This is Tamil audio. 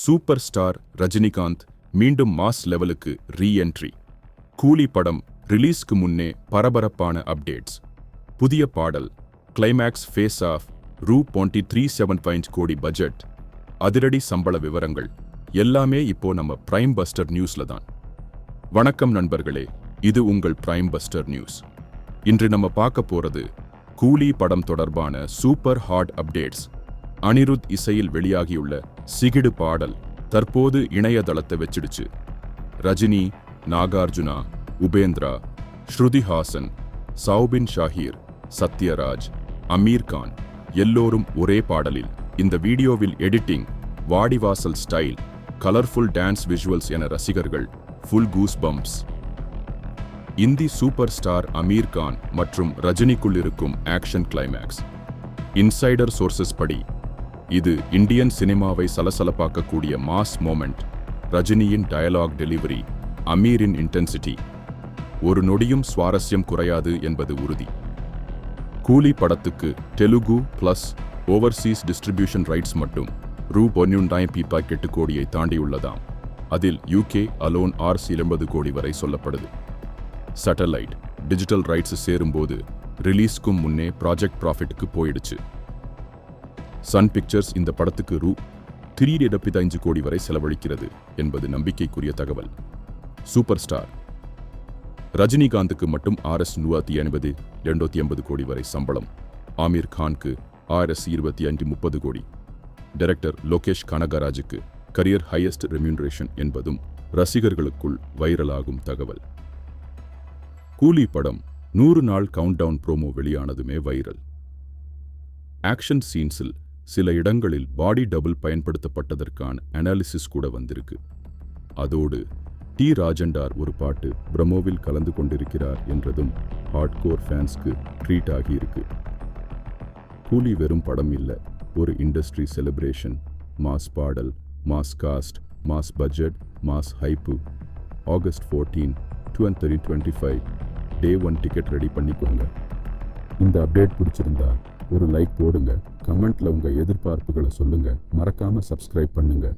சூப்பர் ஸ்டார் ரஜினிகாந்த் மீண்டும் மாஸ் லெவலுக்கு ரீஎன்ட்ரி. கூலி படம் ரிலீஸ்க்கு முன்னே பரபரப்பான அப்டேட்ஸ். புதிய பாடல் கிளைமேக்ஸ் ஃபேஸ் ஆஃப் ரூ twenty three seven point crore budget அதிரடி சம்பள விவரங்கள் எல்லாமே இப்போ நம்ம பிரைம் பஸ்டர் நியூஸ்ல தான். வணக்கம் நண்பர்களே இது உங்கள் பிரைம் பஸ்டர் நியூஸ் இன்று நம்ம பார்க்க போறது கூலி படம் தொடர்பான சூப்பர் ஹாட் அப்டேட்ஸ் அனிருத் இசையில் வெளியாகியுள்ள சிகிடு பாடல் தற்போது இணையதளத்தை வச்சிடுச்சு. ரஜினி நாகார்ஜுனா உபேந்திரா ஸ்ருதி ஹாசன் சௌபின் ஷாஹீர் சத்யராஜ் அமீர் கான் எல்லோரும் ஒரே பாடலில். இந்த வீடியோவில் editing Vaadivaasal style colourful dance visuals என ரசிகர்கள் full goose bumps Hindi super star Aamir Khan மற்றும் ரஜினிக்குள் இருக்கும் ஆக்ஷன் கிளைமேக்ஸ். இன்சைடர் சோர்சஸ் படி இது இந்தியன் சினிமாவை சலசலப்பாக்கக்கூடிய மாஸ் மோமெண்ட் ரஜினியின் டயலாக் டெலிவரி அமீரின் இன்டென்சிட்டி. ஒரு நொடியும் சுவாரஸ்யம் குறையாது என்பது உறுதி. கூலி படத்துக்கு Telugu plus overseas distribution rights மட்டும் ரூ பொன்யுண்டாய் பீப்பா எட்டு கோடியை தாண்டியுள்ளதாம். அதில் யூகே அலோன் ஆர்ஸ் எண்பது கோடி வரை சொல்லப்படுது. சேட்டலைட் டிஜிட்டல் ரைட்ஸ் சேரும்போது ரிலீஸ்க்கும் முன்னே ப்ராஜெக்ட் ப்ராஃபிட்டுக்கு போயிடுச்சு. சன் பிக்சர்ஸ் இந்த படத்துக்கு ரூ. த்ரீ அஞ்சு கோடி வரை செலவழிக்கிறது என்பது நம்பிக்கைக்குரிய தகவல். சூப்பர் ஸ்டார் ரஜினிகாந்துக்கு மட்டும் ஆர்எஸ் நூற்றி எண்பது இரண்டூத்தி எண்பது கோடி வரை சம்பளம். ஆமீர் கான்க்கு ஆர்எஸ் இருபத்தி அஞ்சு முப்பது கோடி. டைரக்டர் லோகேஷ் கனகராஜுக்கு கரியர் ஹையஸ்ட் ரெமியூனரேஷன் என்பதும் ரசிகர்களுக்குள் வைரலாகும் தகவல். கூலி படம் நூறு நாள் கவுண்ட் டவுன் ப்ரோமோ வெளியானதுமே வைரல். ஆக்ஷன் சீன்ஸில் சில இடங்களில் பாடி டபுள் பயன்படுத்தப்பட்டதற்கான அனாலிசிஸ் கூட வந்திருக்கு. அதோடு டி. ராஜண்டார் ஒரு பாட்டு பிரமோவில் கலந்து கொண்டிருக்கிறார் என்றதும் ஹார்ட்கோர் ஃபேன்ஸ்க்கு ட்ரீட் ஆகியிருக்கு. கூலி வெறும் படம் இல்லை ஒரு இண்டஸ்ட்ரி செலிப்ரேஷன் மாஸ் பாடல் mass cast mass budget mass hype August fourteen twenty twenty five day one ticket ready பண்ணிக்கோங்க. இந்த அப்டேட் பிடிச்சிருந்தா ஒரு லைக் போடுங்க. கமெண்ட்ல உங்க எதிர்பார்ப்புகளை சொல்லுங்க. மறக்காம சப்ஸ்கிரைப் பண்ணுங்க.